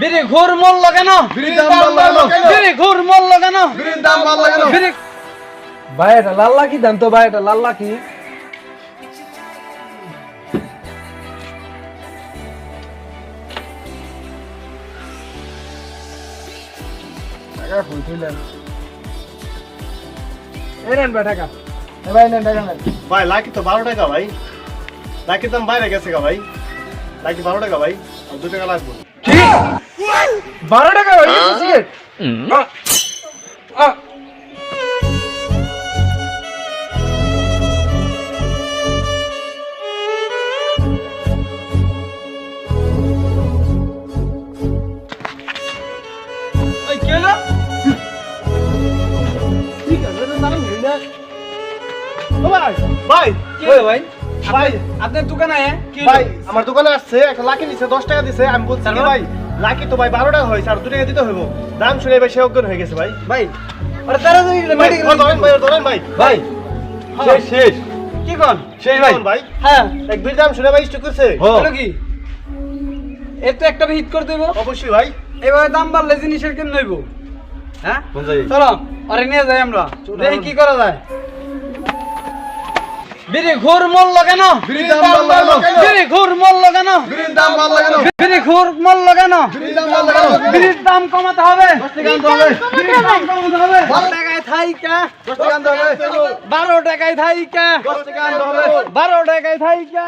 বিড়ি ঘুর মূল্য কেন বিড়ির দাম কেন? বিড়ি ঘুর মূল্য কেন বিড়ির দাম কেন? বিড়ি ভাই এটা লাল্লা কি দেন তো ভাই এটা লাল্লা কি টাকা তুইলেন এই নেন ভাই টাকা। ভাই নেন টাকা নেন। ভাই লাকি তো বারো টাকা ভাই। লাকি দাম বাইরে গেছে গা ভাই। লাকি বারো টাকা ভাই আর দু টাকা লাগবে। বারো টাকা হয়ে গেছে সিগারেট ভাই ভাই ভাই? আপনার দোকানে কি ভাই আমার দোকানে আসছে একটা লাকি নিছে দশ টাকা দিছে আমি বলছি ভাই লাকি তো ভাই বারো টাকা হয়েছে আর দু টাকা দিতে হইব? দাম শুনে ভাই সে অজ্ঞান হয়ে গেছে ভাই। ভাই ওরা তাড়াতাড়ি ধরেন ভাই ধরেন ভাই। ভাই শেষ শেষ। কি কোন? শেষ ভাই। ভাই? হ্যাঁ। এক বিল দাম শুনে ভাই স্টক করছে। হলো কি? এর তো একটা হিট করে দেবো। অবশ্যই ভাই। এভাবে দাম বাড়লে জিনিসের কেন নইব হ্যাঁ? চলো আরে নিয়ে যাই আমরা। দেখি কি করা যায়। বিড়ি ঘুর মূল্য কেন? বিড়ির দাম বাড়লো কেন? বিড়ি ঘুর মূল্য কেন? বিড়ির দাম বাড়লো কেন? বিড়ি ঘুর মূল্য কেন? বিড়ির দাম কমাতে হবে। বারো টাকায় থাইকা। বারো টাকায় থাইকা।